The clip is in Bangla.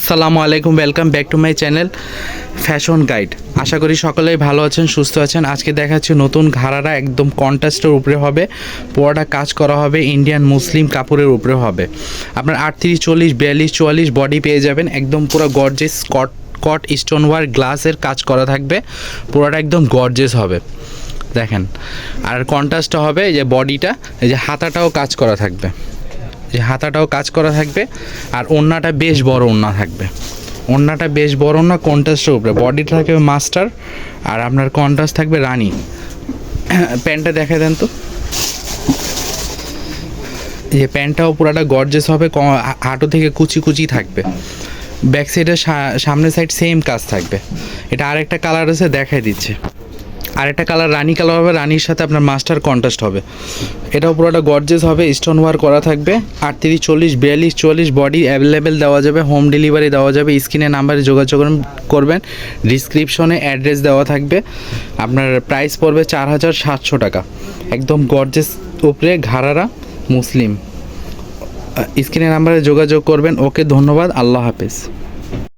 আসসালামু আলাইকুম welcome back to my channel fashion guide আশা করি সকলেই ভালো আছেন, সুস্থ আছেন। আজকে দেখাচ্ছি নতুন ঘাড়ারা একদম কন্ট্রাস্টের উপরে হবে, পুরোটা কাজ করা হবে ইন্ডিয়ান মুসলিম কাপড়ের উপরে হবে। আপনার আটত্রিশ, চল্লিশ, বিয়াল্লিশ, চুয়াল্লিশ বডি পেয়ে যাবেন, একদম পুরো gorgeous cut cut stone or গ্লাসের কাজ করা থাকবে, পুরোটা একদম গর্জেস হবে। দেখেন, আর কন্ট্রাস্টটা হবে এই যে বডিটা এই যে হাতাটাও কাজ করা থাকবে। যে হাতাটাও কাজ করা থাকবে আর ওড়নাটা বেশ বড় ওড়না থাকবে। ওড়নাটা বেশ বড় ওড়না কন্ট্রাস্টের উপরে। বডিটা থাকবে মাস্টার আর আপনার কন্ট্রাস্ট থাকবে রানি। প্যান্টটা দেখা দেন তো। যে প্যান্টটাও পুরাটা গর্জেস হবে হাঁটু থেকে কুচি কুচি থাকবে। ব্যাক সাইডের সামনের সাইড সেম কাজ থাকবে। এটা আরেকটা কালার আছে দেখাই দিচ্ছে। আরেকটা কালার রানি কালার হবে, রানির সাথে আপনার মাস্টার কন্ট্রাস্ট হবে। এটাও পুরোটা গর্জেস হবে স্টোন ওয়ার করা থাকবে। আটত্রিশ, চল্লিশ, বিয়াল্লিশ চল্লিশ বডি অ্যাভেলেবেল দেওয়া যাবে হোম ডেলিভারি দেওয়া যাবে স্ক্রিনে নাম্বারে যোগাযোগ করবেন। ডিসক্রিপশনে অ্যাড্রেস দেওয়া থাকবে। আপনার প্রাইস পড়বে চার হাজার সাতশো টাকা। একদম গর্জেস উপরে ঘাড়ারা মুসলিম। স্ক্রিনে নাম্বারে যোগাযোগ করবেন। ওকে ধন্যবাদ, আল্লাহ হাফেজ।